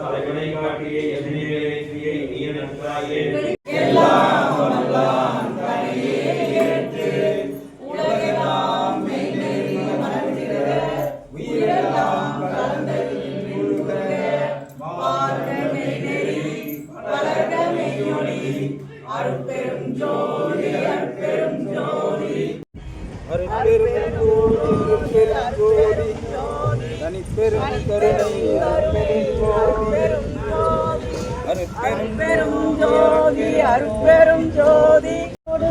தலைவனை காட்டிய எதிரிகளை ஏற்றிய இனிய நன்றாயே. தனிப்பெரும் கருணை. அருட்பெரும் ஜோதி.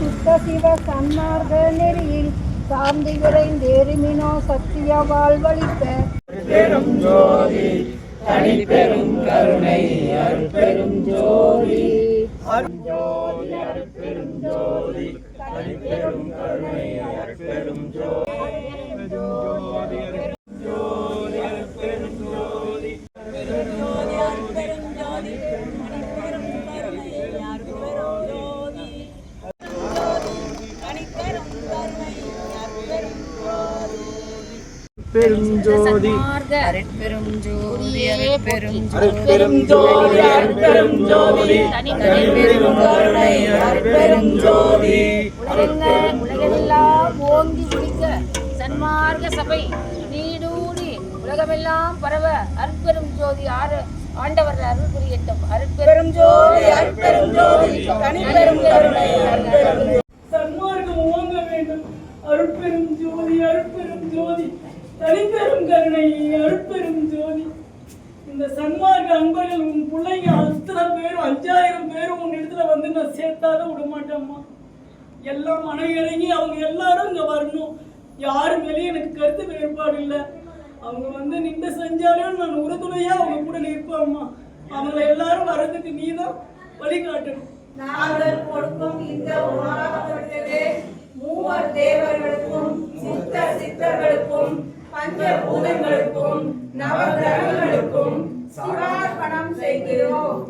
சித்த சிவ சன்மார்க்க நெறியில் சார்ந்து விரைந்தேறுமினோ சத்திய வாழ்வழித்த பெரும் ஜோதி. தனிப்பெரும் கருணை. அருட்பெரும் ஜோதி. அருட்ஜோதி பெரும் ஜோதி அருட்பெரும் ஜோதி அருட்பெரும் அருட்பெரும் ஜோதி அருட்பெரும் ஜோதி தனிப்பெரும் கருணை அருட்பெரும் ஜோதி உலகெல்லாம் ஓங்கி ஒழிக்க சன்மார்க்க சபை நீடூடி உலகமெல்லாம் பரவ அருட்பெரும் ஜோதி ஆறு ஆண்டவர் அருள் புரியட்டும். அருட்பெரும் ஜோதி அருட்பெரும் ஜோதி தனிப்பெரும் கருணை அருட்பெரும் சன்மார்க்கம் ஓங்க வேண்டும். அருட்பெரும் ஜோதி அருட்பெரும் ஜோதி தனிப்பெரும் கருணை அருட்பெரும் ஜோதி. இந்த சன்மார்க்க அன்பர்கள் உன் பிள்ளைங்க அத்தனை பேரும் அஞ்சாயிரம் பேரும் உன் இடத்துல வந்து நான் சேர்த்தாலும் விட மாட்டேம்மா. எல்லாம் மனம் இறங்கி அவங்க எல்லாரும் இங்க வரணும். யாரும் வெளியே எனக்கு கருத்து வேறுபாடு இல்லை. அவங்க வந்து நின்று செஞ்சாலும் நான் உறுதுணையா அவங்க கூட நிற்பேம்மா. அவங்கள எல்லாரும் வர்றதுக்கு நீ தான் வழிகாட்டணும் நாங்கள் கொடுக்கும் இந்த உணவகத்திலே மூவர் தேவர்களுக்கும் சித்தர் சித்தர்களுக்கும் பஞ்ச பூதங்களுக்கும் நவகிரகங்களுக்கும் சிவார்ப்பணம் செய்கிறோம்.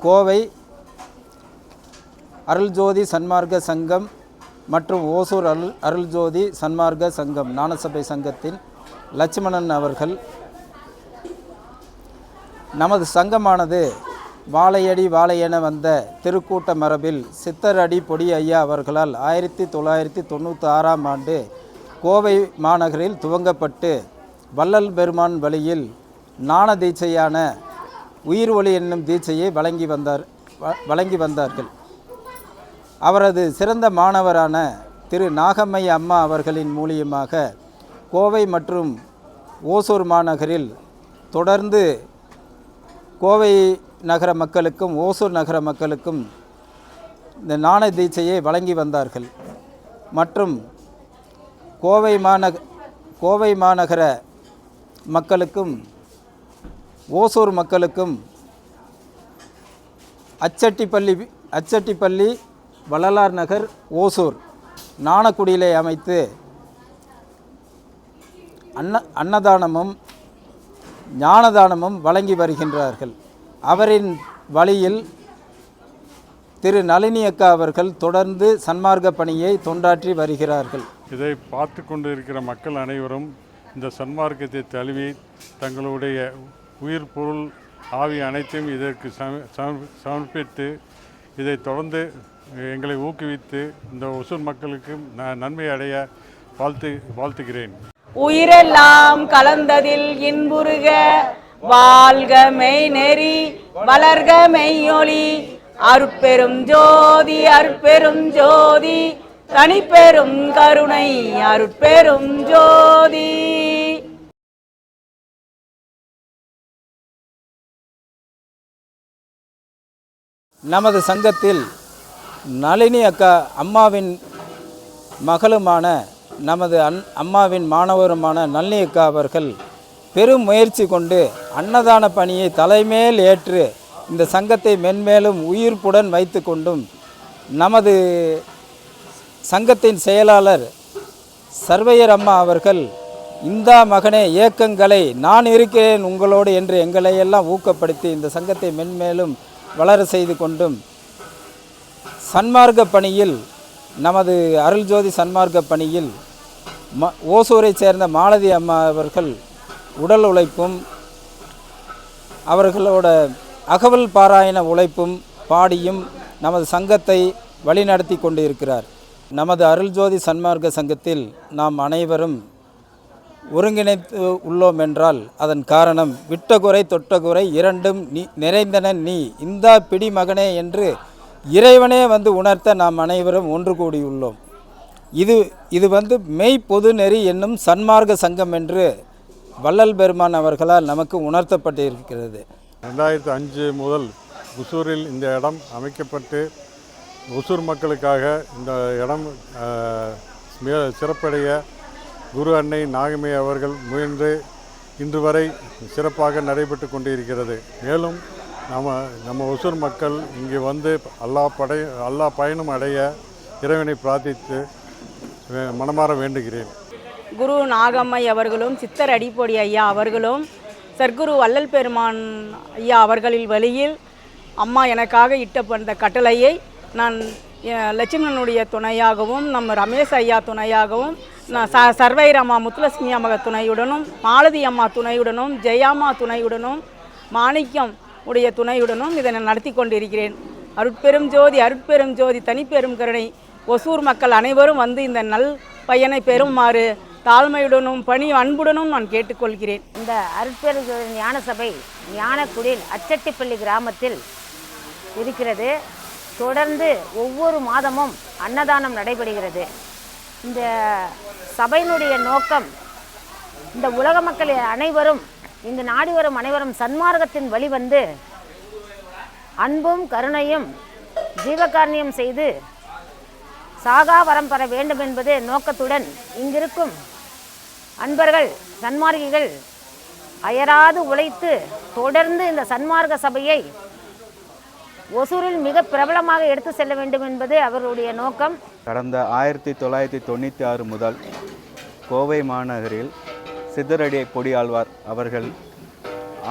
கோவை அருள்ஜோதி சன்மார்க்க சங்கம் மற்றும் ஓசூர் அருள் அருள்ஜோதி சன்மார்க்க சங்கம் ஞானசபை சங்கத்தின் லட்சுமணன் அவர்கள். நமது சங்கமானது வாழையடி வாழையென வந்த திருக்கூட்ட மரபில் சித்தரடி பொடி ஐயா அவர்களால் ஆயிரத்தி தொள்ளாயிரத்தி தொண்ணூற்றி ஆறாம் ஆண்டு கோவை மாநகரில் துவங்கப்பட்டு வள்ளல் பெருமான் வழியில் ஞான தீட்சையான உயிர் ஒளி என்னும் தீட்சையை வழங்கி வந்தார் வ- வழங்கி வந்தார்கள். அவரது சிறந்த மாணவரான திரு நாகம்மை அம்மா அவர்களின் மூலியமாக கோவை மற்றும் ஓசூர் மாநகரில் தொடர்ந்து கோவை நகர மக்களுக்கும் ஓசூர் நகர மக்களுக்கும் இந்த ஞான தீட்சையை வழங்கி வந்தார்கள். மற்றும் கோவை மாநக கோவை மாநகர மக்களுக்கும் ஓசூர் மக்களுக்கும் அச்சட்டிப்பள்ளி அச்சட்டிப்பள்ளி வள்ளலார் நகர் ஓசூர். நாணக்குடியிலே அமைத்து அன்ன அன்னதானமும் ஞானதானமும் வழங்கி வருகின்றார்கள். அவரின் வழியில் திரு நளினி அக்கா அவர்கள் தொடர்ந்து சன்மார்க்க பணியை தொண்டாற்றி வருகிறார்கள். இதை பார்த்து கொண்டு இருக்கிற மக்கள் அனைவரும் இந்த சன்மார்க்கத்தை தழுவி தங்களுடைய உயிர் பொருள் ஆவி அனைத்தையும் இதற்கு சம- சம- சமர்ப்பித்து இதை தொடர்ந்து எங்களை ஊக்குவித்து இந்த ஒசூர் மக்களுக்கு ந- நன்மை அடைய வாழ்த்து வாழ்த்துகிறேன். உயிரெல்லாம் கலந்ததில் இன்புறுக வாழ்க மெய் நெறி வளர்க மெய்யொளி. அருட்பெரும் ஜோதி அருட்பெரும் ஜோதி. தனிப்பெரும் கருணை அருட்பெரும் ஜோதி. நமது சங்கத்தில் நளினி அக்கா அம்மாவின் மகளுமான நமது அன் அம்மாவின் மாணவருமான நளினி அக்கா அவர்கள் பெரும் முயற்சி கொண்டு அன்னதான பணியை தலைமேல் ஏற்று இந்த சங்கத்தை மென்மேலும் உயிர்ப்புடன் வைத்து கொண்டும் நமது சங்கத்தின் செயலாளர் சர்வையர் அம்மா அவர்கள் இந்தா மகனே இயக்கங்களை நான் இருக்கிறேன் உங்களோடு என்று எங்களை எல்லாம் ஊக்கப்படுத்தி இந்த சங்கத்தை மென்மேலும் வளர செய்து கொண்டும் சன்மார்க்க பணியில் நமது அருள்ஜோதி சன்மார்க்க பணியில் ம ஓசூரைச் சேர்ந்த மாலதி அம்மா அவர்கள் உடல் உழைப்பும் அவர்களோட அகவல் பாராயண உழைப்பும் பாடியும் நமது சங்கத்தை வழிநடத்தி கொண்டு இருக்கிறார் நமது அருள்ஜோதி சன்மார்க்க சங்கத்தில் நாம் அனைவரும் ஒருங்கிணைத்து உள்ளோம் என்றால் அதன் காரணம் விட்டகுறை தொட்டகுறை இரண்டும் நீ நிறைந்தன நீ இந்தா பிடி மகனே என்று இறைவனே வந்து உணர்த்த நாம் அனைவரும் ஒன்று கூடியுள்ளோம். இது இது வந்து மெய் பொது நெறி என்னும் சன்மார்க்க சங்கம் என்று வள்ளல் பெருமான் அவர்களால் நமக்கு உணர்த்தப்பட்டிருக்கிறது. ரெண்டாயிரத்து அஞ்சு முதல் ஒசூரில் இந்த இடம் அமைக்கப்பட்டு ஒசூர் மக்களுக்காக இந்த இடம் மிக சிறப்படைய குரு அன்னை நாகமே அவர்கள் முயன்று இன்று வரை சிறப்பாக நடைபெற்று கொண்டிருக்கிறது. மேலும் நம்ம நம்ம ஒசூர் மக்கள் இங்கே வந்து அல்லா படை அல்லா பயணம் அடைய இறைவனை பிரார்த்தித்து மனமாற வேண்டுகிறேன். குரு நாகம்மை அவர்களும் சித்தர் அடிப்பொடி ஐயா அவர்களும் சர்க்குரு வள்ளல் பெருமான் ஐயா அவர்களின் வழியில் அம்மா எனக்காக இட்ட அந்த கட்டளையை நான் லட்சுமணனுடைய துணையாகவும் நம்ம ரமேஷ் ஐயா துணையாகவும் நான் ச சர்வை அம்மா முத்துலட்சுமி அம்மா துணையுடனும் மாலதி அம்மா துணையுடனும் ஜெயாம்மா துணையுடனும் மாணிக்கம் உடைய துணையுடனும் இதனை நடத்தி கொண்டிருக்கிறேன். அருட்பெரும் ஜோதி அருட்பெரும் ஜோதி தனிப்பெரும் கருணை. ஒசூர் மக்கள் அனைவரும் வந்து இந்த நல் பயனை பெறுமாறு தாழ்மையுடனும் பணி அன்புடனும் நான் கேட்டுக்கொள்கிறேன். இந்த அருட்பெரு ஞான சபை ஞானக்குடில் அச்சட்டிப்பள்ளி கிராமத்தில் இருக்கிறது. தொடர்ந்து ஒவ்வொரு மாதமும் அன்னதானம் நடைபெறுகிறது. இந்த சபையினுடைய நோக்கம் இந்த உலக மக்கள் அனைவரும் இங்கு நாடி வரும் அனைவரும் சன்மார்க்கத்தின் வழி வந்து அன்பும் கருணையும் ஜீவகாரணியம் செய்து சாகா வரம் பெற வேண்டும் என்பது நோக்கத்துடன் இங்கிருக்கும் அன்பர்கள் சன்மார்க்கிகள் அயராது உழைத்து தொடர்ந்து இந்த சன்மார்க்க சபையை ஒசூரில் மிக பிரபலமாக எடுத்து செல்ல வேண்டும் என்பது அவர்களுடைய நோக்கம். கடந்த ஆயிரத்தி தொள்ளாயிரத்தி தொண்ணூற்றி ஆறு முதல் கோவை மாநகரில் சித்தரடி பொடியாழ்வார் அவர்கள்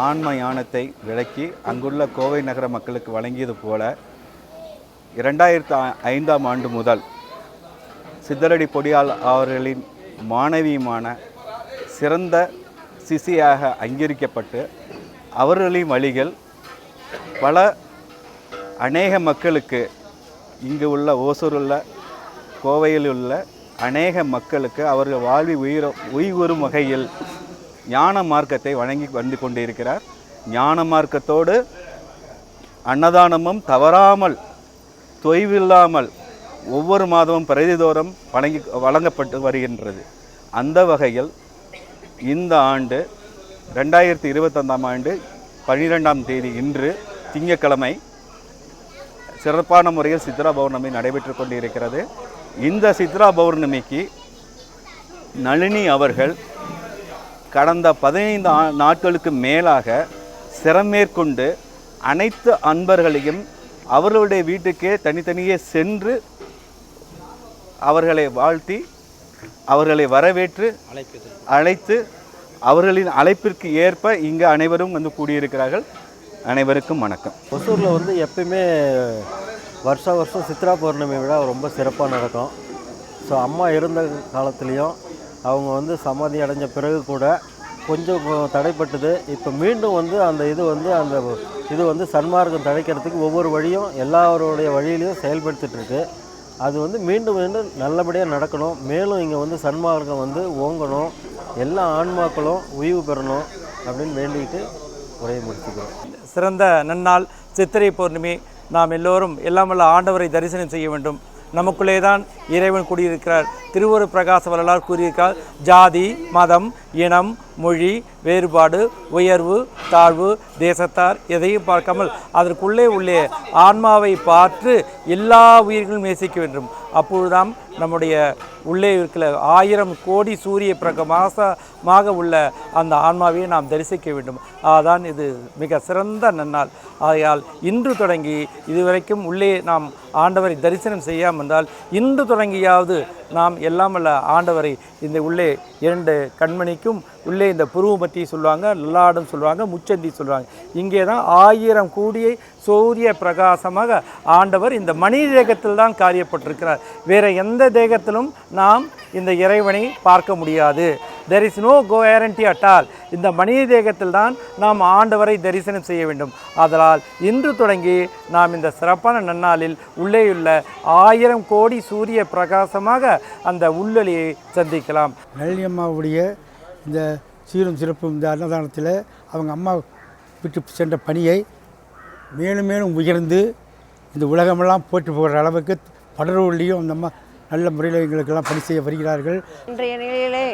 ஆன்ம யானத்தை விளக்கி அங்குள்ள கோவை நகர மக்களுக்கு வழங்கியது போல இரண்டாயிரத்து ஐந்தாம் ஆண்டு முதல் சித்தரடி பொடியாள் அவர்களின் மாணவியுமான சிறந்த சிசியாக அங்கீகரிக்கப்பட்டு அவர்களின் வழிகள் பல அநேக மக்களுக்கு இங்கு உள்ள ஓசூருள்ள கோவையில் உள்ள அநேக மக்களுக்கு அவர்கள் வாழ்வி உயிர உய்வுறும் வகையில் ஞான மார்க்கத்தை வழங்கி வந்து கொண்டிருக்கிறார். ஞான மார்க்கத்தோடு அன்னதானமும் தவறாமல் தொய்வில்லாமல் ஒவ்வொரு மாதமும் பிரதிதோறும் வழங்கி வழங்கப்பட்டு வருகின்றது. அந்த வகையில் இந்த ஆண்டு ரெண்டாயிரத்தி இருபத்தொந்தாம் ஆண்டு பன்னிரெண்டாம் தேதி இன்று திங்கட்கிழமை சிறப்பான முறையில் சித்ரா பௌர்ணமி நடைபெற்று கொண்டிருக்கிறது. இந்த சித்ரா பௌர்ணமிக்கு நளினி அவர்கள் கடந்த பதினைந்து நாட்களுக்கு மேலாக சிரமேற்கொண்டு அனைத்து அன்பர்களையும் அவர்களுடைய வீட்டுக்கே தனித்தனியே சென்று அவர்களை வாழ்த்தி அவர்களை வரவேற்று அழைத்து அவர்களின் அழைப்பிற்கு ஏற்ப இங்கே அனைவரும் வந்து கூடியிருக்கிறார்கள். அனைவருக்கும் வணக்கம். ஒசூரில் வந்து எப்பயுமே வருஷா வருஷம் சித்ரா பௌர்ணமி விழா ரொம்ப சிறப்பாக நடக்கும். ஸோ அம்மா இருந்த காலத்துலேயும் அவங்க வந்து சமாதி அடைஞ்ச பிறகு கூட கொஞ்சம் தடைப்பட்டது. இப்போ மீண்டும் வந்து அந்த இது வந்து அந்த இது வந்து சன்மார்க்கம் தழைக்கிறதுக்கு ஒவ்வொரு வழியும் எல்லாருடைய வழியிலையும் செயல்படுத்திகிட்ருக்கு அது வந்து மீண்டும் மீண்டும் நல்லபடியாக நடக்கணும். மேலும் இங்கே வந்து சன்மார்க்கம் வந்து ஓங்கணும். எல்லா ஆன்மாக்களும் உய்வு பெறணும் அப்படின்னு வேண்டிக்கிட்டு உரையை முடிச்சுக்கிறோம். சிறந்த நன்னாள் சித்திரை பௌர்ணமி நாம் எல்லோரும் எல்லாம் வல்ல ஆண்டவரை தரிசனம் செய்ய வேண்டும். நமக்குள்ளே தான் இறைவன் குடியிருக்கிறார். திருவொரு பிரகாச வரலாறு கூறியிருக்கிறார். ஜாதி மதம் இனம் மொழி வேறுபாடு உயர்வு தாழ்வு தேசத்தார் எதையும் பார்க்காமல் அதற்குள்ளே உள்ளே ஆன்மாவை பார்த்து எல்லா உயிர்களும் நேசிக்க வேண்டும். அப்பொழுதுதான் நம்முடைய உள்ளே இருக்கிற ஆயிரம் கோடி சூரிய பிரகமாசமாக உள்ள அந்த ஆன்மாவை நாம் தரிசிக்க வேண்டும். அதான் இது மிக சிறந்த நன்னாள். ஆகையால் இன்று தொடங்கி இதுவரைக்கும் உள்ளே நாம் ஆண்டவரை தரிசனம் செய்யாமல் இருந்தால் இன்று தொடங்கியாவது நாம் எல்லாம் அல்ல ஆண்டவரை இந்த உள்ளே இரண்டு கண்மணிக்கும் உள்ளே இந்த புருவமத்தி சொல்லுவாங்க லல்லாடம் சொல்லுவாங்க முச்சந்தி சொல்லுவாங்க. இங்கே தான் ஆயிரம் கோடியை சூரிய பிரகாசமாக ஆண்டவர் இந்த மணி தான் காரியப்பட்டிருக்கிறார். வேறு எந்த தேகத்திலும் நாம் இந்த இறைவனை பார்க்க முடியாது. There is no guarantee at all இந்த மனித தேகத்தில் தான் நாம் ஆண்டவரை தரிசனம் செய்ய வேண்டும். அதனால் இன்று தொடங்கி நாம் இந்த சிறப்பான நன்னாளில் உள்ளேயுள்ள ஆயிரம் கோடி சூரிய பிரகாசமாக அந்த உள்ளொலியை சந்திக்கலாம். நளினியம்மாவுடைய இந்த சீரும் சிறப்பும் இந்த அன்னதானத்தில் அவங்க அம்மா விட்டு சென்ற பணியை மேலும் மேலும் உயர்ந்து இந்த உலகமெல்லாம் போட்டு போகிற அளவுக்கு படரூர்லேயும் அந்த அம்மா நல்ல முறையில் எங்களுக்கெல்லாம் பணி செய்ய வருகிறார்கள். இன்றைய நிலையிலே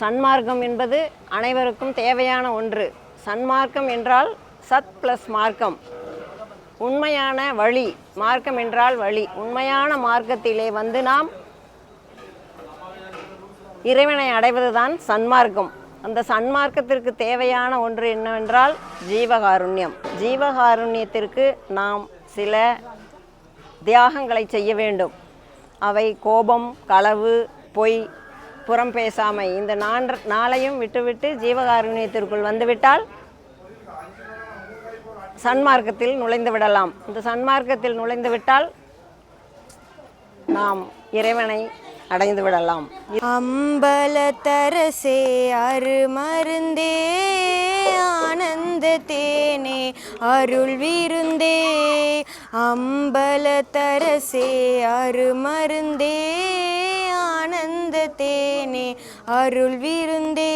சன்மார்க்கம் என்பது அனைவருக்கும் தேவையான ஒன்று. சன்மார்க்கம் என்றால் சத் ப்ளஸ் மார்க்கம். உண்மையான வழி மார்க்கம் என்றால் வழி. உண்மையான மார்க்கத்திலே வந்து நாம் இறைவனை அடைவதுதான் சன்மார்க்கம். அந்த சன்மார்க்கத்திற்கு தேவையான ஒன்று என்னவென்றால் ஜீவகாருண்யம். ஜீவகாருண்யத்திற்கு நாம் சில தியாகங்களை செய்ய வேண்டும். அவை கோபம் களவு பொய் புறம் பேசாமை. இந்த நான்கு நாளையும் விட்டுவிட்டு ஜீவகாருண்யத்திற்குள் வந்துவிட்டால் சன்மார்க்கத்தில் நுழைந்து விடலாம் இந்த சன்மார்க்கத்தில் நுழைந்து விட்டால் நாம் இறைவனை அடைந்து விடலாம் அம்பலத்தரசே அரு மருந்தே ஆனந்த தேனே அருள் விருந்தே அம்பலத்தரசே அரு மருந்தே ஆனந்த தேனே அருள் விருந்தே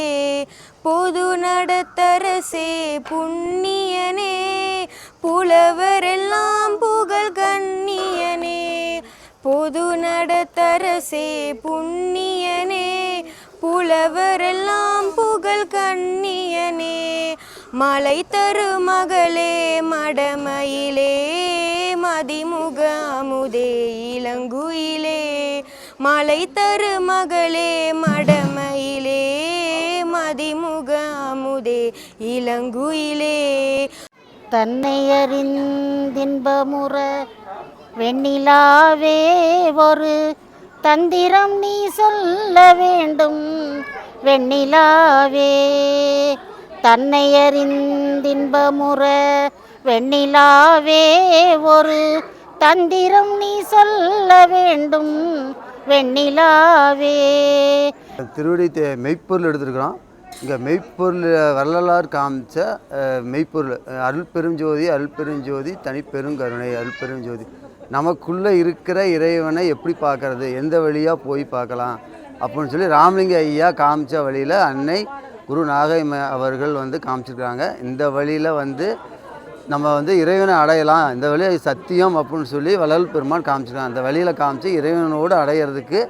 பொது நடத்தரசே புண்ணியனே புலவரெல்லாம் புகழ் கண்ணியனே. பொது நடத்தரசே புண்ணியனே புலவரெல்லாம் புகழ் கண்ணியனே மலை தரு மகளே மடமயிலே மதிமுக அமுதே இளங்குயிலே மலை தரு மகளே மடமயிலே மதிமுக அமுதே இளங்குயிலே தன்னை அறிந்தின்பமுற வெண்ணிலாவே ஒரு தந்திரம் நீ சொல்ல வேண்டும். வெண்ணிலாவே தன்னை அறிந்தின்பமுற வெண்ணிலாவே ஒரு தந்திரம் நீ சொல்ல வேண்டும். வெண்ணிலாவே. திருவடி மெய்ப்பொருள் எடுத்திருக்கிறோம். இங்கே மெய்ப்பொருள் வரலாறு காமிச்ச மெய்ப்பொருள் அஹ், அருள் பெருஞ்சோதி அருள் பெருஞ்சோதி தனிப்பெருங்கருணை அருள் பெருஞ்சோதி நமக்குள்ளே இருக்கிற இறைவனை எப்படி பார்க்கறது? எந்த வழியாக போய் பார்க்கலாம்? அப்படின்னு சொல்லி ராமலிங்க ஐயா காமிச்ச வழியில் அன்னை குரு நாகை அவர்கள் வந்து காமிச்சிருக்காங்க. இந்த வழியில் வந்து நம்ம வந்து இறைவனை அடையலாம். இந்த வழி சத்தியம் அப்படின்னு சொல்லி வள்ளல் பெருமான் காமிச்சிருக்காங்க. அந்த வழியில் காமிச்சு இறைவனோடு அடையிறதுக்கு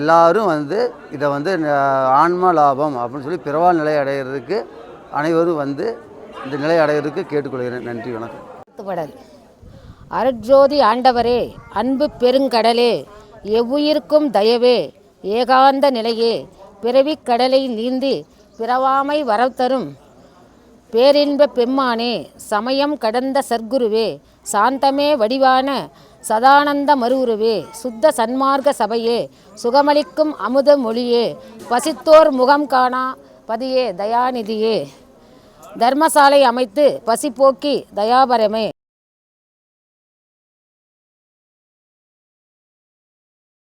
எல்லாரும் வந்து இதை வந்து ஆன்ம லாபம் அப்படின்னு சொல்லி பிறவால் நிலை அடையிறதுக்கு அனைவரும் வந்து இந்த நிலை அடையிறதுக்கு கேட்டுக்கொள்கிறேன். நன்றி வணக்கம். அருட்ஜோதி ஆண்டவரே அன்பு பெருங்கடலே எவ்வுயிருக்கும் தயவே ஏகாந்த நிலையே பிறவிக் கடலை நீந்தி பிறவாமை வரத்தரும் பேரின்ப பெம்மானே சமயம் கடந்த சர்க்குருவே சாந்தமே வடிவான சதானந்த மறுவுருவே சுத்த சன்மார்க்க சபையே சுகமளிக்கும் அமுத மொழியே பசித்தோர் முகம் காணா பதியே தயாநிதியே. தர்மசாலை அமைத்து பசி போக்கி தயாபரமே.